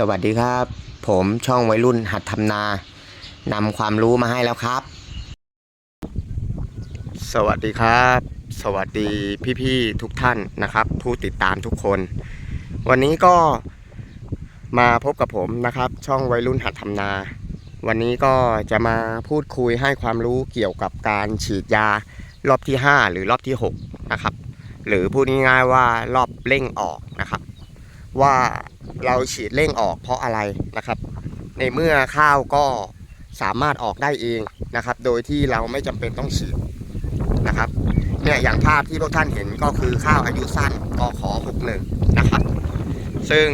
สวัสดีครับ ผมช่องวัยรุ่นหัดทำนานำความรู้มาให้แล้วครับ สวัสดีครับ สวัสดีพี่ๆทุกท่านนะครับ ผู้ติดตามทุกคน วันนี้ก็มาพบกับผมนะครับ ช่องวัยรุ่นหัดทำนา วันนี้ก็จะมาพูดคุยให้ความรู้เกี่ยวกับการฉีดยารอบที่ 5 หรือรอบที่ 6 นะครับ หรือพูดง่ายๆว่ารอบเร่งออกนะครับ ว่าเราฉีดเร่งออกเพราะอะไรนะครับ ในเมื่อข้าวก็สามารถออกได้เองนะครับ โดยที่เราไม่จำเป็นต้องฉีดนะครับเนี่ยอย่างภาพที่พวกท่านเห็นก็คือข้าวอายุสั้นกขอ61นะครับ ซึ่ง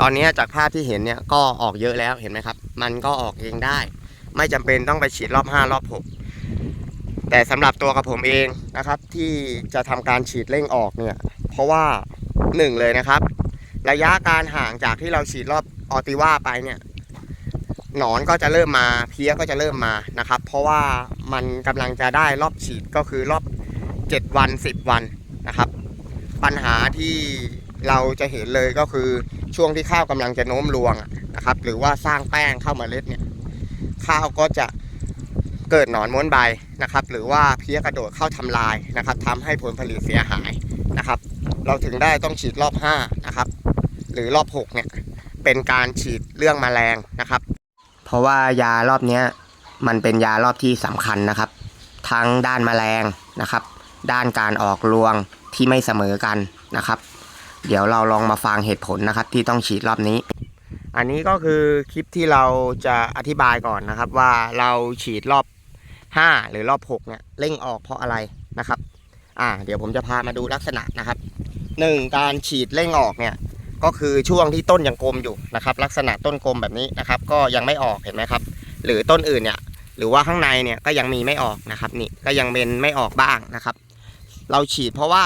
ตอนนี้จากภาพที่เห็นเนี่ยก็ออกเยอะแล้วเห็นไหมครับ มันก็ออกเองได้ ไม่จำเป็นต้องไปฉีดรอบ 5 รอบ 6 แต่สำหรับตัวกับผมเองนะครับ ที่จะทำการฉีดเร่งออกเนี่ย เพราะว่า หนึ่งเลยนะครับ ระยะการห่างจากที่เราฉีดรอบออติว่าไปเนี่ยหนอนก็จะเริ่มมาเพี้ยก็จะเริ่มมานะครับ เพราะว่ามันกำลังจะได้รอบฉีดก็คือรอบ 7 วัน 10 วันนะครับ ปัญหาที่เราจะเห็นเลยก็คือช่วงที่ข้าวกำลังจะโน้มรวงนะครับ หรือว่าสร้างแป้งเข้ามาเมล็ดเนี่ยข้าวก็จะเกิดหนอนม้วนใบนะครับ หรือว่าเพี้ยกระโดดเข้าทำลายนะครับทำให้ผลผลิตเสียหายนะครับ เราถึงได้ต้องฉีดรอบ5นะครับหรือรอบ6เนี่ยเป็นการฉีดเรื่องแมลงนะครับ เพราะว่ายารอบนี้มันเป็นยารอบที่สำคัญนะครับ ทั้งด้านแมลงนะครับ ด้านการออกรวงที่ไม่เสมอกันนะครับ เดี๋ยวเราลองมาฟังเหตุผลนะครับ ที่ต้องฉีดรอบนี้ อันนี้ก็คือคลิปที่เราจะอธิบายก่อนนะครับ ว่าเราฉีดรอบ 5 หรือรอบ6เนี่ยเร่งออกเพราะอะไรนะครับ อ่า เดี๋ยวผมจะพามาดูลักษณะนะครับ หนึ่งการฉีดเร่งออกเนี่ยก็คือช่วงที่ต้นยังกลมอยู่นะครับ ลักษณะต้นกลมแบบนี้นะครับ ก็ยังไม่ออกเห็นไหมครับ หรือต้นอื่นเนี่ยหรือว่าข้างในเนี่ยก็ยังมีไม่ออกนะครับนี่ก็ยังเป็นไม่ออกบ้างนะครับ เราฉีดเพราะว่า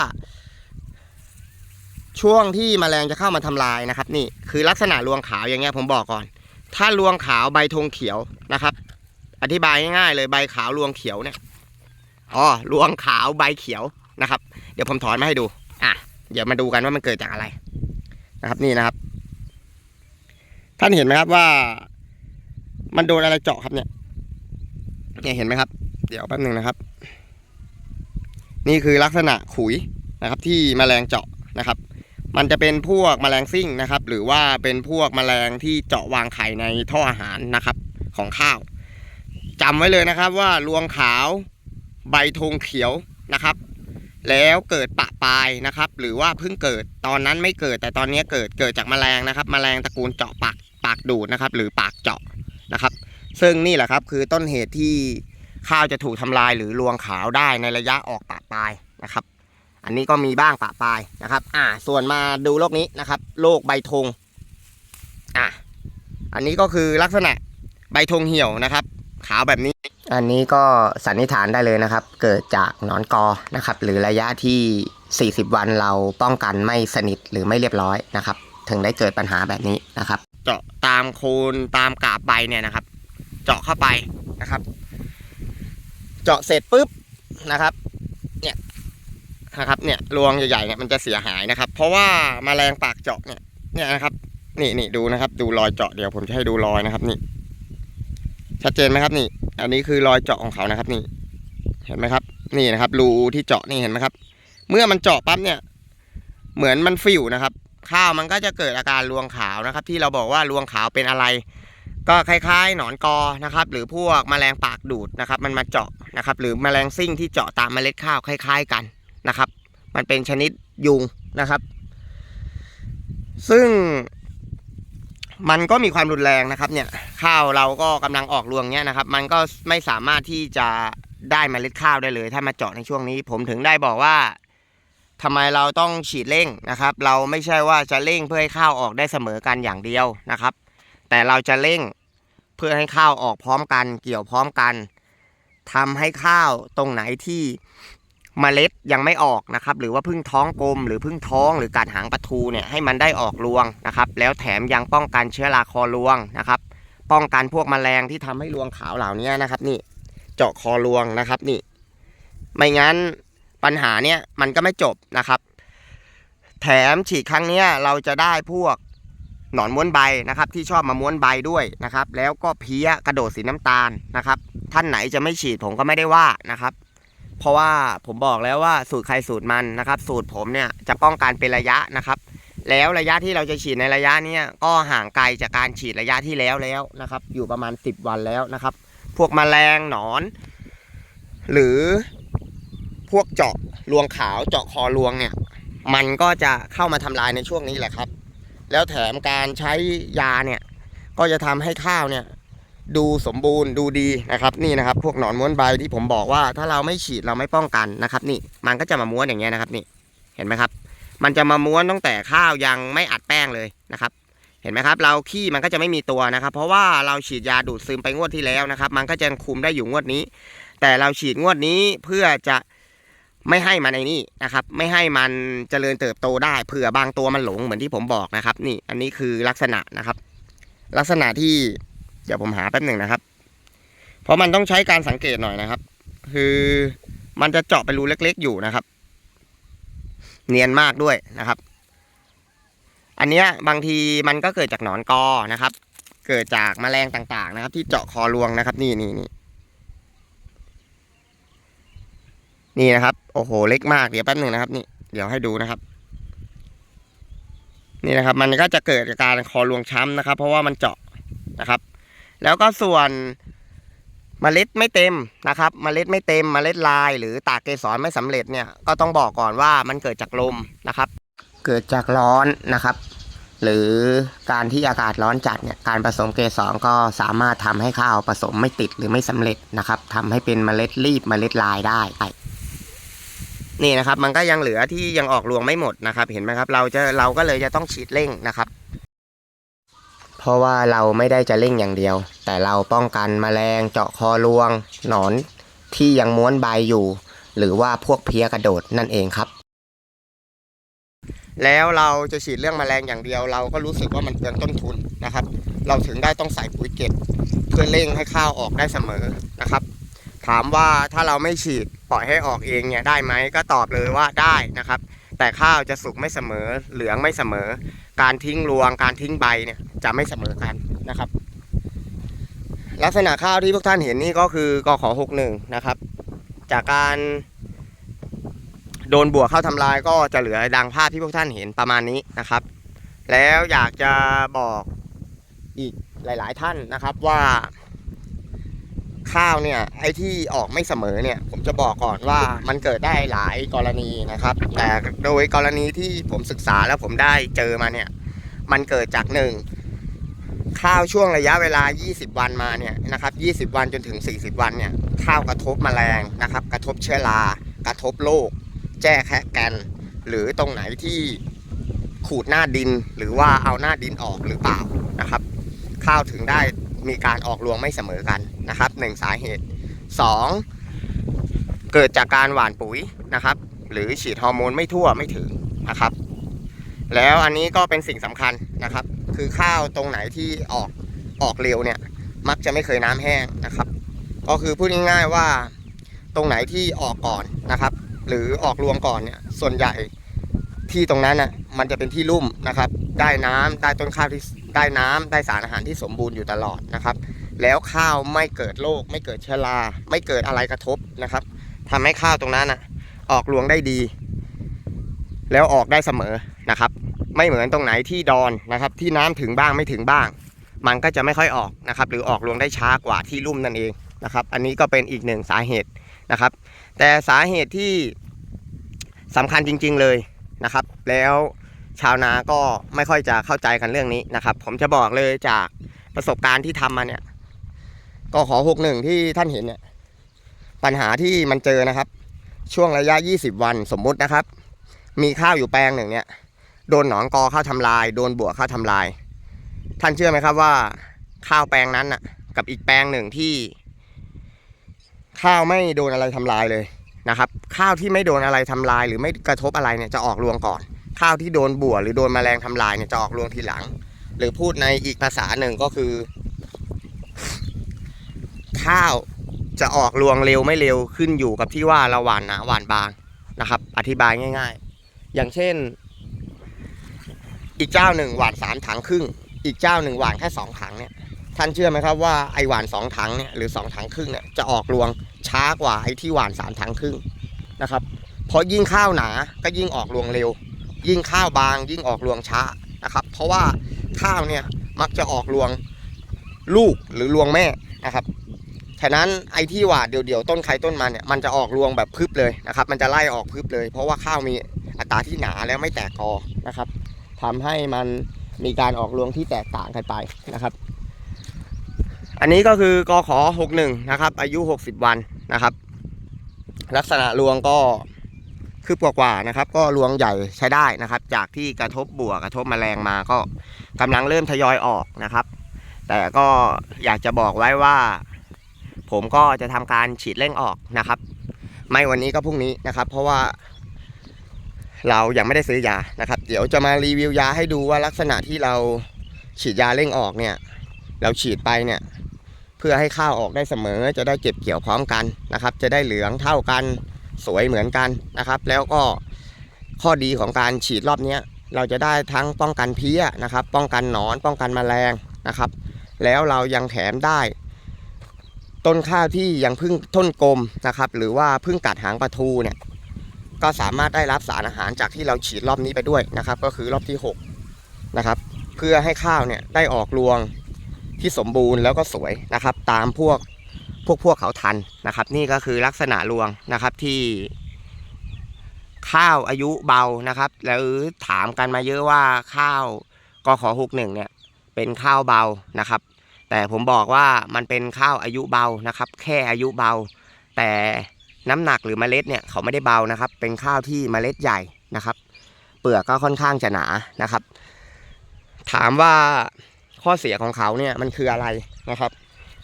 ช่วงที่แมลงจะเข้ามาทำลายนะครับ นี่คือลักษณะรวงขาวอย่างเงี้ยผมบอกก่อน ถ้ารวงขาวใบธงเขียวนะครับ อธิบายง่ายๆเลยใบขาวรวงเขียวเนี่ยอ๋อรวงขาวใบเขียวนะครับ เดี๋ยวผมถอนมาให้ดู เดี๋ยวมาดูกันว่ามันเกิดจากอะไรนะครับนี่นะครับ ท่านเห็นไหมครับว่า มันโดนอะไรเจาะครับเนี่ยเนี่ยเห็นไหมครับ เดี๋ยวแป๊บหนึ่งนะครับ นี่คือลักษณะขุยนะครับ ที่แมลงเจาะนะครับ มันจะเป็นพวกแมลงซิ่งนะครับ หรือว่าเป็นพวกแมลงที่เจาะวางไข่ในท่ออาหารนะครับ ของข้าวจำไว้เลยนะครับ ว่า รวงขาว ใบธงเขียวนะครับ แล้วเกิดปะปลายนะครับ หรือว่าเพิ่งเกิดตอนนั้นไม่เกิดแต่ตอนนี้เกิดเกิดจากแมลงนะครับ แมลงตระกูลเจาะปากปากดูดนะครับ หรือปากเจาะนะครับ ซึ่งนี่แหละครับคือต้นเหตุที่ข้าวจะถูกทำลายหรือรวงขาวได้ในระยะออกปะปลายนะครับ อันนี้ก็มีบ้างปะปลายนะครับ อ่า ส่วนมาดูโรคนี้นะครับโรคใบธงอะอันนี้ก็คือลักษณะใบธงเหี่ยวนะครับ ขาวแบบนี้ อันนี้ก็สันนิษฐานได้เลยนะครับ เกิดจากนอนกอนะครับ หรือระยะที่ 40 วันเราป้องกันไม่สนิทหรือไม่เรียบร้อยนะครับ ถึงได้เกิดปัญหาแบบนี้นะครับ เจาะตามโคนตามกาบใบเนี่ยนะครับ เจาะเข้าไปนะครับ เจาะเสร็จปุ๊บนะครับ เนี่ยนะครับ เนี่ยรวงใหญ่ๆเนี่ยมันจะเสียหายนะครับ เพราะว่ามาแมลงปากเจาะเนี่ยเนี่ยนะครับ นี่นี่ดูนะครับ ดูรอยเจาะเดี๋ยวผมจะให้ดูรอยนะครับ นี่ ชัดเจนไหมครับนี่ อันนี้คือรอยเจาะของเขานะครับนี่ เห็นไหมครับ นี่นะครับรูที่เจาะนี่เห็นไหมครับ เมื่อมันเจาะปั๊บเนี่ย เหมือนมันฟิวนะครับ ข้าวมันก็จะเกิดอาการรวงขาวนะครับ ที่เราบอกว่ารวงขาวเป็นอะไร ก็คล้ายๆ หนอนกอนะครับ หรือพวกแมลงปากดูดนะครับ มันมาเจาะนะครับ หรือแมลงซิ่งที่เจาะตามเมล็ดข้าวคล้าย ๆกันนะครับ มันเป็นชนิดยุงนะครับ ซึ่ง มันก็มีความรุนแรงนะครับเนี่ยข้าวเราก็กำลังออกรวงเนี่ยนะครับ มันก็ไม่สามารถที่จะได้เมล็ดข้าวได้เลย ถ้ามาเจาะในช่วงนี้ ผมถึงได้บอกว่าทำไมเราต้องฉีดเร่งนะครับ เราไม่ใช่ว่าจะเร่งเพื่อให้ข้าวออกได้เสมอกันอย่างเดียวนะครับ แต่เราจะเร่งเพื่อให้ข้าวออกพร้อมกัน เกี่ยวพร้อมกันทำให้ข้าวตรงไหนที่ เมล็ดยังไม่ออกนะครับ หรือว่าพึ่งท้องกลม หรือพึ่งท้องหรือกัดหางปลาทูเนี่ยให้มันได้ออกรวงนะครับ แล้วแถมยังป้องกันเชื้อราคอรวงนะครับ ป้องกันพวกแมลงที่ทำให้รวงขาวเหล่านี้นะครับ นี่เจาะคอรวงนะครับนี่ ไม่งั้นปัญหาเนี่ยมันก็ไม่จบนะครับ แถมฉีดครั้งเนี้ยเราจะได้พวกหนอนม้วนใบนะครับ ที่ชอบมาม้วนใบด้วยนะครับ แล้วก็เพี้ยกระโดดสีน้ำตาลนะครับ ท่านไหนจะไม่ฉีดผมก็ไม่ได้ว่านะครับ เพราะว่าผมบอกแล้วว่าสูตรใครสูตรมันนะครับ สูตรผมเนี่ยจะป้องกันเป็นระยะนะครับ แล้วระยะที่เราจะฉีดในระยะนี้ก็ห่างไกลจากการฉีดระยะที่แล้วแล้วนะครับ อยู่ประมาณ 10 วันแล้วนะครับ พวกแมลงหนอน หรือพวกเจาะรวงขาวเจาะคอรวงเนี่ย มันก็จะเข้ามาทำลายในช่วงนี้แหละครับ แล้วแถมการใช้ยาเนี่ยก็จะทำให้ข้าวเนี่ย ดูสมบูรณ์ดูดีนะครับนี่นะครับพวกหนอนม้วนใบที่ผมบอกว่า ถ้าเราไม่ฉีดเราไม่ป้องกันนะครับ นี่มันก็จะมาม้วนอย่างเงี้ยนะครับนี่เห็นไหมครับ มันจะมาม้วนตั้งแต่ข้าวยังไม่อัดแป้งเลยนะครับ เห็นไหมครับ เราขี้มันก็จะไม่มีตัวนะครับ เพราะว่าเราฉีดยาดูดซึมไปงวดที่แล้วนะครับ มันก็จะคุมได้อยู่งวดนี้ แต่เราฉีดงวดนี้เพื่อจะไม่ให้มันในนี่นะครับ ไม่ให้มันเจริญเติบโตได้เผื่อบางตัวมันหลงเหมือนที่ผมบอกนะครับ นี่อันนี้คือลักษณะนะครับ ลักษณะที่ เดี๋ยวผมหาแป๊บหนึ่งนะครับ เพราะมันต้องใช้การสังเกตหน่อยนะครับ คือมันจะเจาะเป็นรูเล็กๆอยู่นะครับ เนียนมากด้วยนะครับ อันเนี้ยบางทีมันก็เกิดจากหนอนกอนะครับ เกิดจากแมลงต่างๆ นะครับ ที่เจาะคอรวงนะครับ นี่นี่นี่นี่นะครับ โอ้โห เล็กมากเดี๋ยวแป๊บหนึ่งนะครับ นี่เดี๋ยวให้ดูนะครับ นี่นะครับ มันก็จะเกิดจากการคอรวงช้ำนะครับ เพราะว่ามันเจาะนะครับ แล้วก็ส่วนเมล็ดไม่เต็มนะครับเมล็ดไม่เต็มเมล็ดลาย หรือตากเกสรไม่สำเร็จเนี่ยก็ต้องบอกก่อนว่ามันเกิดจากลมนะครับ เกิดจากร้อนนะครับ หรือการที่อากาศร้อนจัดเนี่ยการผสมเกสรก็สามารถทำให้ข้าวผสมไม่ติดหรือไม่สำเร็จนะครับทำให้เป็นเมล็ดรีบเมล็ดลายได้นี่นะครับมันก็ยังเหลือที่ยังออกรวงไม่หมดนะครับ เห็นไหมครับ เราจะเราก็เลยจะต้องฉีดเร่งนะครับเพ ราะว่าเราไม่ได้จะเร่งอย่างเดียว แต่เราป้องกันแมลงเจาะคอรวง หนอนที่ยังม้วนใบอยู่ หรือว่าพวกเพี้ยกระโดดนั่นเองครับ แล้วเราจะฉีดเรื่องแมลงอย่างเดียว เราก็รู้สึกว่ามันเกินต้นทุนนะครับ เราถึงได้ต้องใส่ปุ๋ยเก็บเพื่อเร่งให้ข้าวออกได้เสมอนะครับ ถามว่าถ้าเราไม่ฉีดปล่อยให้ออกเองเนี่ยได้ไหมก็ตอบเลยว่าได้นะครับ แต่ข้าวจะสุกไม่เสมอเหลืองไม่เสมอ การทิ้งรวงการทิ้งใบเนี่ยจะไม่เสมอกันนะครับ ลักษณะข้าวที่พวกท่านเห็นนี่ก็คือกขอหกหนึ่งนะครับ จากการโดนบวกเข้าทำลายก็จะเหลือดังภาพที่พวกท่านเห็นประมาณนี้นะครับ แล้วอยากจะบอกอีกหลาย ๆ ท่านนะครับว่า ข้าวเนี่ยไอ้ที่ออกไม่เสมอเนี่ย ผมจะบอกก่อนว่ามันเกิดได้หลายกรณีนะครับ แต่โดยกรณีที่ผมศึกษาแล้วผมได้เจอมาเนี่ย มันเกิดจากหนึ่งข้าวช่วงระยะเวลา 20 วันมาเนี่ยนะครับ20 วันจนถึง 40 วันเนี่ย ข้าวกระทบแมลงนะครับ กระทบเชื้อรา กระทบโรคแจ้แคะแกนหรือตรงไหนที่ขูดหน้าดินหรือว่าเอาหน้าดินออกหรือเปล่านะครับ ข้าวถึงได้ มีการออกรวงไม่เสมอกันนะครับหนึ่งสาเหตุ 2. เกิดจากการหว่านปุ๋ยนะครับ หรือฉีดฮอร์โมนไม่ทั่วไม่ถึงนะครับ แล้วอันนี้ก็เป็นสิ่งสำคัญนะครับ คือข้าวตรงไหนที่ออกออกเร็วเนี่ย มักจะไม่เคยน้ำแห้งนะครับ ก็คือพูดง่ายๆว่าตรงไหนที่ออกก่อนนะครับ หรือออกรวงก่อนเนี่ยส่วนใหญ่ที่ตรงนั้นน่ะมันจะเป็นที่ลุ่มนะครับ ได้น้ำได้ต้นข้าวที่ ได้น้ำได้สารอาหารที่สมบูรณ์อยู่ตลอดนะครับ แล้วข้าวไม่เกิดโรคไม่เกิดเชื้อราไม่เกิดอะไรกระทบนะครับทำให้ข้าวตรงนั้นน่ะ ออกรวงได้ดี แล้วออกได้เสมอนะครับ ไม่เหมือนตรงไหนที่ดอนนะครับ ที่น้ำถึงบ้างไม่ถึงบ้าง มันก็จะไม่ค่อยออกนะครับ หรือออกรวงได้ช้ากว่าที่ลุ่มนั่นเองนะครับ อันนี้ก็เป็นอีกหนึ่งสาเหตุนะครับ แต่สาเหตุที่สำคัญจริง ๆเลยนะครับ แล้ว ชาวนาก็ไม่ค่อยจะเข้าใจกันเรื่องนี้นะครับ ผมจะบอกเลยจากประสบการณ์ที่ทำมาเนี่ย ก็ขอหกหนึ่งที่ท่านเห็นเนี่ย ปัญหาที่มันเจอนะครับ ช่วงระยะ 20 วันสมมุตินะครับ มีข้าวอยู่แปลงหนึ่งเนี่ย โดนหนอนกอเข้าทำลาย โดนบวกเข้าทำลาย ท่านเชื่อไหมครับว่า ข้าวแปลงนั้นน่ะ กับอีกแปลงหนึ่งที่ ข้าวไม่โดนอะไรทำลายเลยนะครับ ข้าวที่ไม่โดนอะไรทำลาย หรือไม่กระทบอะไรเนี่ยจะออกรวงก่อน ข้าวที่โดนบวหรือโดนแมลงทำลายเนี่ยจะออกรวงทีหลัง หรือพูดในอีกภาษาหนึ่งก็คือ ข้าวจะออกรวงเร็วไม่เร็วขึ้นอยู่กับที่ว่าเราหว่านหนาหวานบางนะครับ อธิบายง่าย ๆ อย่างเช่น อีกเจ้าหนึ่งหวานสามถังครึ่ง อีกเจ้าหนึ่งหวานแค่สองถังเนี่ยท่านเชื่อไหมครับว่าไอหวานสองถังเนี่ยหรือสองถังครึ่งเนี่ยจะออกรวงช้ากว่าไอที่หวานสามถังครึ่งนะครับเพราะยิ่งข้าวหนาก็ยิ่งออกรวงเร็ว ยิ่งข้าวบางยิ่งออกรวงช้านะครับ เพราะว่าข้าวเนี่ยมักจะออกรวงลูกหรือรวงแม่นะครับ ฉะนั้นไอ้ที่หวาดเดี่ยวๆต้นใครต้นมันเนี่ยมันจะออกรวงแบบพึบเลยนะครับ มันจะไล่ออกพึบเลย เพราะว่าข้าวมีอัตราที่หนาแล้วไม่แตกกอนะครับทำให้มันมีการออกรวงที่แตกต่างกันไปนะครับ อันนี้ก็คือกอขอ61 นะครับ อายุ 60 วันนะครับ ลักษณะรวงก็ คืบกว่านะครับ ก็รวงใหญ่ใช้ได้นะครับ จากที่กระทบบัวกระทบแมลงมาก็กำลังเริ่มทยอยออกนะครับ แต่ก็อยากจะบอกไว้ว่า ผมก็จะทำการฉีดเร่งออกนะครับ ไม่วันนี้ก็พรุ่งนี้นะครับ เพราะว่า เรายังไม่ได้ซื้อยานะครับ เดี๋ยวจะมารีวิวยาให้ดูว่าลักษณะที่เราฉีดยาเร่งออกเนี่ย เราฉีดไปเนี่ย เพื่อให้ข้าวออกได้เสมอจะได้เก็บเกี่ยวพร้อมกันนะครับ จะได้เหลืองเท่ากัน สวยเหมือนกันนะครับ แล้วก็ข้อดีของการฉีดรอบนี้เราจะได้ทั้งป้องกันเพี้ยนะครับ ป้องกันหนอนป้องกันแมลงนะครับ แล้วเรายังแถมได้ ต้นข้าวที่ยังพึ่งต้นกลมนะครับ หรือว่าพึ่งกัดหางปลาทูเนี่ยก็สามารถได้รับสารอาหารจากที่เราฉีดรอบนี้ไปด้วยนะครับ ก็คือรอบที่6นะครับเพื่อให้ข้าวเนี่ยได้ออกรวงที่สมบูรณ์แล้วก็สวยนะครับ ตามพวก พวกพวกเขาทันนะครับ นี่ก็คือลักษณะรวงนะครับที่ข้าวอายุเบานะครับ แล้วถามกันมาเยอะว่าข้าวกขอหกหนึ่งเนี่ยเป็นข้าวเบานะครับ แต่ผมบอกว่ามันเป็นข้าวอายุเบานะครับ แค่อายุเบา แต่น้ำหนักหรือเมล็ดเนี่ยเขาไม่ได้เบานะครับ เป็นข้าวที่เมล็ดใหญ่นะครับ เปลือกก็ค่อนข้างจะหนานะครับ ถามว่าข้อเสียของเขาเนี่ยมันคืออะไรนะครับ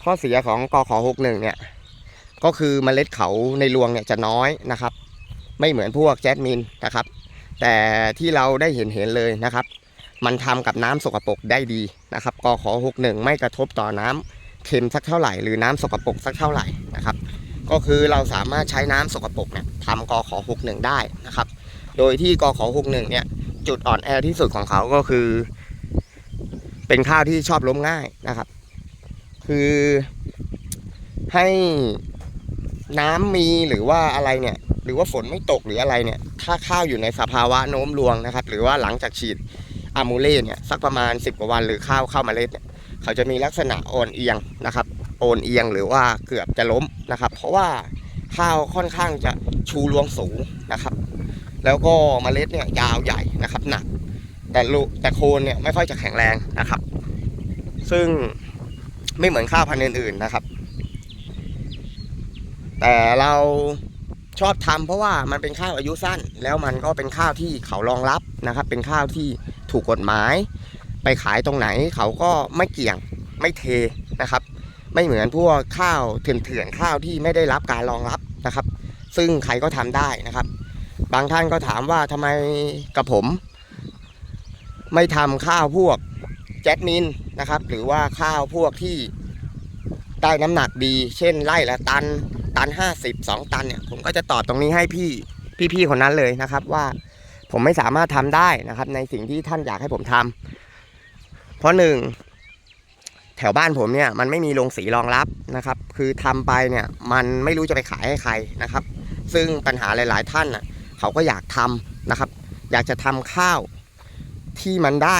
ข้อเสียของกขอหกหนึ่งเนี่ยก็คือเมล็ดเขาในรวงเนี่ยจะน้อยนะครับ ไม่เหมือนพวกแจสมินนะครับ แต่ที่เราได้เห็นเห็นเลยนะครับ มันทำกับน้ำสกปรกได้ดีนะครับกขอ61ไม่กระทบต่อน้ำเค็มสักเท่าไหร่ หรือน้ำสกปรกสักเท่าไหร่นะครับ ก็คือเราสามารถใช้น้ำสกปรกเนี่ยทำกขอ61ได้นะครับ โดยที่กขอ61เนี่ยจุดอ่อนแอที่สุดของเขาก็คือ เป็นข้าวที่ชอบล้มง่ายนะครับ คือให้น้ำมีหรือว่าอะไรเนี่ย หรือว่าฝนไม่ตกหรืออะไรเนี่ย ถ้าข้าวอยู่ในสภาวะโน้มรวงนะครับ หรือว่าหลังจากฉีดอะมูเล่เนี่ยสักประมาณ 10 กว่าวันหรือข้าวเข้าเมาเล็ดเนี่ยเขาจะมีลักษณะโอนเอียงนะครับโอนเอียงหรือว่าเกือบจะล้มนะครับ เพราะว่าข้าวค่อนข้างจะชูรวงสูงนะครับ แล้วก็เมล็ดเนี่ยยาวใหญ่นะครับหนัก แต่ลูแต่โคนเนี่ยไม่ค่อยจะแข็งแรงนะครับ ซึ่ง ไม่เหมือนข้าวพันธุ์อื่นๆนะครับ แต่เราชอบทำเพราะว่ามันเป็นข้าวอายุสั้น แล้วมันก็เป็นข้าวที่เขารองรับนะครับ เป็นข้าวที่ถูกกฎหมาย ไปขายตรงไหนเขาก็ไม่เกี่ยงไม่เทนะครับ ไม่เหมือนพวกข้าวเถื่อนๆข้าวที่ไม่ได้รับการรองรับนะครับ ซึ่งใครก็ทำได้นะครับ บางท่านก็ถามว่าทำไมกับผม ไม่ทำข้าวพวก แจ็คมินนะครับ หรือว่าข้าวพวกที่ได้น้ำหนักดี เช่นไร่ละตัน ตันห้าสิบสองตันเนี่ย ผมก็จะตอบตรงนี้ให้พี่พี่ๆคนนั้นเลยนะครับว่าผมไม่สามารถทำได้นะครับ ในสิ่งที่ท่านอยากให้ผมทำเพราะหนึ่งแถวบ้านผมเนี่ยมันไม่มีโรงสีรองรับนะครับ คือทำไปเนี่ยมันไม่รู้จะไปขายให้ใครนะครับ ซึ่งปัญหาหลาย ๆ ท่านน่ะเขาก็อยากทำนะครับ อยากจะทำข้าวที่มันได้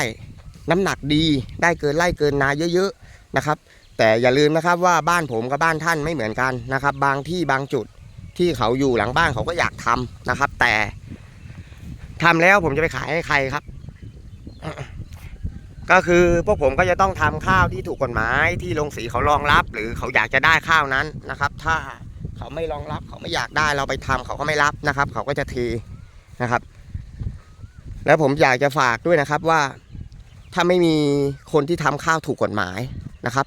น้ำหนักดีได้เกินไร่เกินนาเยอะๆนะครับ แต่อย่าลืมนะครับว่าบ้านผมกับบ้านท่านไม่เหมือนกันนะครับ บางที่บางจุดที่เขาอยู่หลังบ้านเขาก็อยากทำนะครับ แต่ทำแล้วผมจะไปขายให้ใครครับ ก็คือพวกผมก็จะต้องทำข้าวที่ถูกกฎหมายที่โรงสีเขารองรับ หรือเขาอยากจะได้ข้าวนั้นนะครับ ถ้าเขาไม่รองรับเขาไม่อยากได้เราไปทำเขาก็ไม่รับนะครับ เขาก็จะเทนะครับ แล้วผมอยากจะฝากด้วยนะครับว่า ถ้าไม่มีคนที่ทำข้าวถูกกฎหมายนะครับ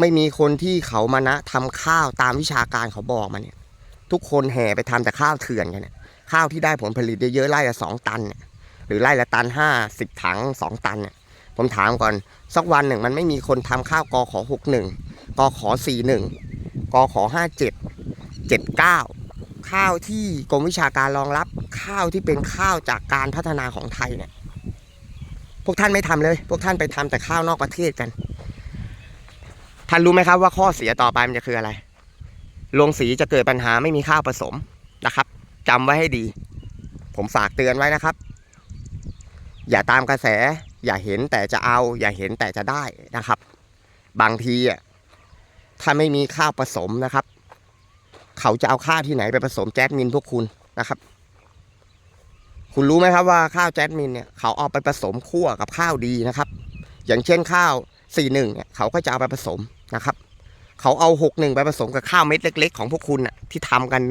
ไม่มีคนที่เขามานะทำข้าวตามวิชาการเขาบอกมาเนี่ยทุกคนแห่ไปทำแต่ข้าวเถื่อนกันเนี่ยข้าวที่ได้ผลผลิตเยอะๆไร่ละสองตันเนี่ยหรือไร่ละตันห้าสิบถังสองตันเนี่ยผมถามก่อนสักวันหนึ่งมันไม่มีคนทำข้าวกอขอหกหนึ่งกอขอสี่หนึ่งกอขอห้าเจ็ดเจ็ดเก้าข้าวที่กรมวิชาการรองรับข้าวที่เป็นข้าวจากการพัฒนาของไทยเนี่ย พวกท่านไม่ทำเลย พวกท่านไปทำแต่ข้าวนอกประเทศกัน ท่านรู้ไหมครับว่าข้อเสียต่อไปมันจะคืออะไร โรงสีจะเกิดปัญหาไม่มีข้าวผสมนะครับจำไว้ให้ดี ผมฝากเตือนไว้นะครับ อย่าตามกระแส อย่าเห็นแต่จะเอา อย่าเห็นแต่จะได้นะครับ บางทีอะถ้าไม่มีข้าวผสมนะครับ เขาจะเอาข้าวที่ไหนไปผสมแจ๊ดมินพวกคุณนะครับ คุณรู้ไหมครับว่าข้าวแจ๊ดมินเนี่ยเขาเอาไปผสมคั่วกับข้าวดีนะครับ อย่างเช่นข้าวสี่หนึ่งเนี่ยเขาก็จะเอาไปผสมนะครับเขาเอาหกหนึ่งไปผสมกับข้าวเม็ดเล็ก ๆ ของพวกคุณน่ะที่ทำกัน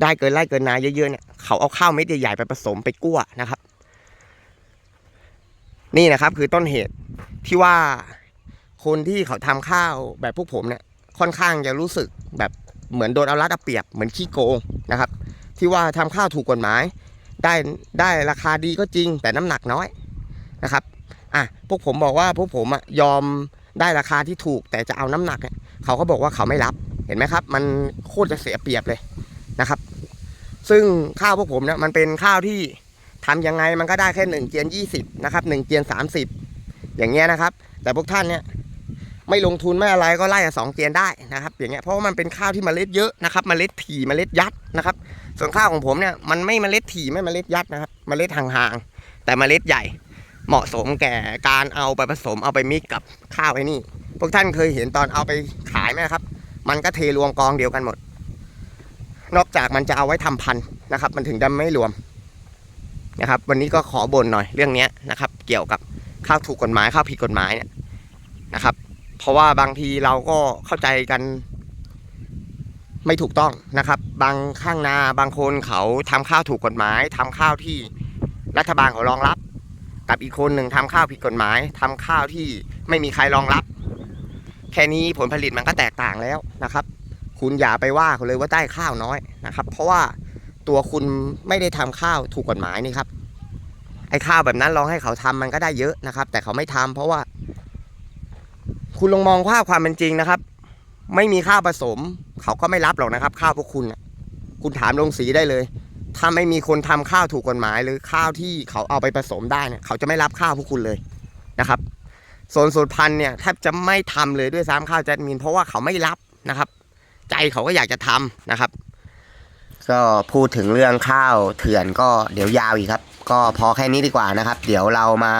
ได้เกินไร่เกินนาเยอะๆเนี่ยเขาเอาข้าวเม็ดใหญ่ๆไปผสมไปกั้วนะครับ นี่นะครับคือต้นเหตุที่ว่าคนที่เขาทำข้าวแบบพวกผมเนี่ยค่อนข้างจะรู้สึกแบบเหมือนโดนเอารัดเอาเปรียบเหมือนขี้โกงนะครับ ที่ว่าทำข้าวถูกกฎหมาย ได้ได้ราคาดีก็จริง แต่น้ำหนักน้อยนะครับอะพวกผมบอกว่าพวกผมอะยอมได้ราคาที่ถูก แต่จะเอาน้ำหนักเนี่ยเขาก็บอกว่าเขาไม่รับเห็นไหมครับ มันโคตรจะเสียเปรียบเลยนะครับ ซึ่งข้าวพวกผมเนี่ยมันเป็นข้าวที่ทำยังไงมันก็ได้แค่หนึ่งเจียนยี่สิบนะครับหนึ่งเจียนสามสิบอย่างเงี้ยนะครับ แต่พวกท่านเนี่ยไม่ลงทุนไม่อะไรก็ไล่สองเจียนได้นะครับ อย่างเงี้ยเพราะว่ามันเป็นข้าวที่เมล็ดเยอะนะครับเมล็ดถี่เมล็ดยัดนะครับ ส่วนข้าวของผมเนี่ยมันไม่เมล็ดถี่ไม่เมล็ดยัดนะครับเมล็ดห่างๆแต่เมล็ดใหญ่เหมาะสมแก่การเอาไปผสมเอาไปมิกกับข้าวไอ้นี่ พวกท่านเคยเห็นตอนเอาไปขายไหมครับ มันก็เทรวมกองเดียวกันหมด นอกจากมันจะเอาไว้ทำพันธุ์นะครับ มันถึงจะไม่รวมนะครับ วันนี้ก็ขอบ่นหน่อยเรื่องนี้นะครับ เกี่ยวกับข้าวถูกกฎหมายข้าวผิดกฎหมายเนี่ยนะครับ เพราะว่าบางทีเราก็เข้าใจกัน ไม่ถูกต้องนะครับ บางข้างนาบางคนเขาทำข้าวถูกกฎหมายทำข้าวที่รัฐบาลเขารองรับ กับอีกคนหนึ่งทำข้าวผิดกฎหมายทำข้าวที่ไม่มีใครรองรับ แค่นี้ผลผลิตมันก็แตกต่างแล้วนะครับ คุณอย่าไปว่าเขาเลยว่าได้ข้าวน้อยนะครับ เพราะว่าตัวคุณไม่ได้ทำข้าวถูกกฎหมายนี่ครับไอ้ข้าวแบบนั้นลองให้เขาทำมันก็ได้เยอะนะครับ แต่เขาไม่ทำเพราะว่า คุณลองมองภาพความเป็นจริงนะครับ ไม่มีข้าวผสม เขาก็ไม่รับหรอกนะครับ ข้าวพวกคุณคุณถามโรงสีได้เลย ถ้าไม่มีคนทำข้าวถูกกฎหมาย หรือข้าวที่เขาเอาไปผสมได้เนี่ยเขาจะไม่รับข้าวพวกคุณเลยนะครับโซนสูตรพันธุ์เนี่ยแทบจะไม่ทำเลยด้วยซ้ำข้าวแจดมิน เพราะว่าเขาไม่รับนะครับ ใจเขาก็อยากจะทำนะครับ ก็พูดถึงเรื่องข้าวเถื่อนก็เดี๋ยวยาวอีกครับ ก็พอแค่นี้ดีกว่านะครับ เดี๋ยวเรามา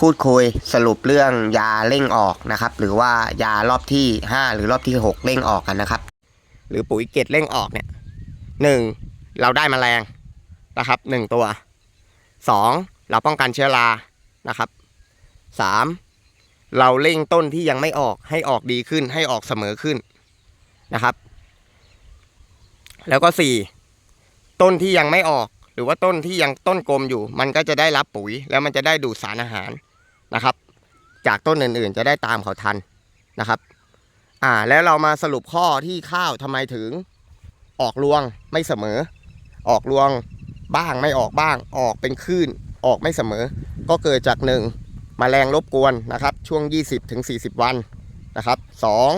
พูดคุยสรุปเรื่องยาเร่งออกนะครับ หรือว่ายารอบที่ 5 หรือรอบที่ 6 เร่งออกกันนะครับ หรือปุ๋ยเกตเร่งออกเนี่ยหนึ่งเราได้แมลงนะครับหนึ่งตัวสองเราป้องกันเชื้อรานะครับสามเราเร่งต้นที่ยังไม่ออกให้ออกดีขึ้นให้ออกเสมอขึ้นนะครับ แล้วก็สี่ต้นที่ยังไม่ออก หรือว่าต้นที่ยังต้นกลมอยู่ มันก็จะได้รับปุ๋ย แล้วมันจะได้ดูดสารอาหารนะครับ จากต้นอื่นๆ จะได้ตามเขาทันนะครับ อ่าแล้วเรามาสรุปข้อที่ข้าวทำไมถึง ออกรวงไม่เสมอ ออกรวงบ้างไม่ออกบ้าง ออกเป็นคลื่นออกไม่เสมอ ก็เกิดจากหนึ่งมแมลงรบกวนนะครับ ช่วง 20-40ถึง40วันนะครับสอง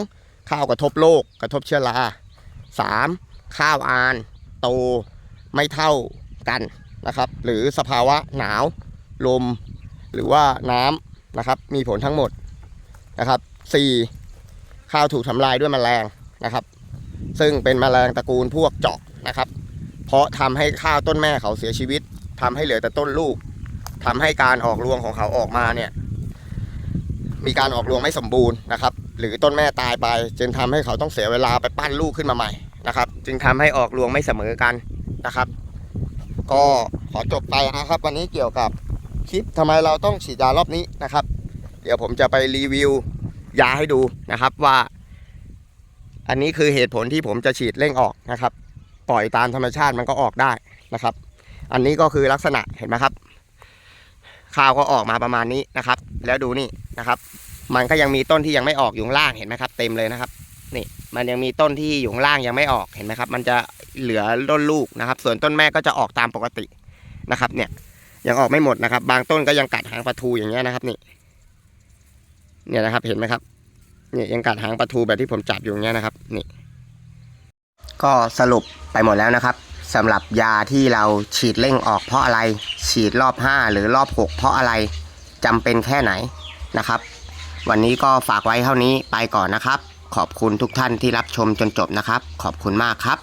ข้าวกระทบโรคกระทบเชื้อราสามข้าวอาน โตไม่เท่า กันนะครับ หรือสภาวะหนาวลม หรือว่าน้ำนะครับ มีผลทั้งหมดนะครับสี่ข้าวถูกทำลายด้วยแมลงนะครับ ซึ่งเป็นแมลงตระกูลพวกเจาะนะครับ เพราะทำให้ข้าวต้นแม่เขาเสียชีวิตทำให้เหลือแต่ต้นลูกทำให้การออกรวงของเขาออกมาเนี่ยมีการออกรวงไม่สมบูรณ์นะครับ หรือต้นแม่ตายไป จึงทำให้เขาต้องเสียเวลาไปปั้นลูกขึ้นมาใหม่นะครับ จึงทำให้ออกรวงไม่เสมอกันนะครับ ก็ขอจบไปนะครับ วันนี้เกี่ยวกับคลิปทำไมเราต้องฉีดยารอบนี้นะครับ เดี๋ยวผมจะไปรีวิวยาให้ดูนะครับว่า อันนี้คือเหตุผลที่ผมจะฉีดเร่งออกนะครับ ปล่อยตามธรรมชาติมันก็ออกได้นะครับ อันนี้ก็คือลักษณะเห็นไหมครับ ข้าวก็ออกมาประมาณนี้นะครับ แล้วดูนี่นะครับ มันก็ยังมีต้นที่ยังไม่ออกอยู่ล่างเห็นไหมครับ เต็มเลยนะครับ นี่มันยังมีต้นที่อยู่ล่างยังไม่ออกเห็นไหมครับ มันจะ เหลือต้นลูกนะครับ ส่วนต้นแม่ก็จะออกตามปกตินะครับ เนี่ยยังออกไม่หมดนะครับ บางต้นก็ยังกัดหางปลาทูอย่างเงี้ยนะครับนี่เนี่ยนะครับเห็นไหมครับเนี่ยยังกัดหางปลาทูแบบที่ผมจับอยู่เงี้ยนะครับนี่ก็สรุปไปหมดแล้วนะครับสำหรับยาที่เราฉีดเร่งออกเพราะอะไร ฉีดรอบ 5 หรือรอบ 6 เพราะอะไรจำเป็นแค่ไหนนะครับ วันนี้ก็ฝากไว้เท่านี้ไปก่อนนะครับ ขอบคุณทุกท่านที่รับชมจนจบนะครับ ขอบคุณมากครับ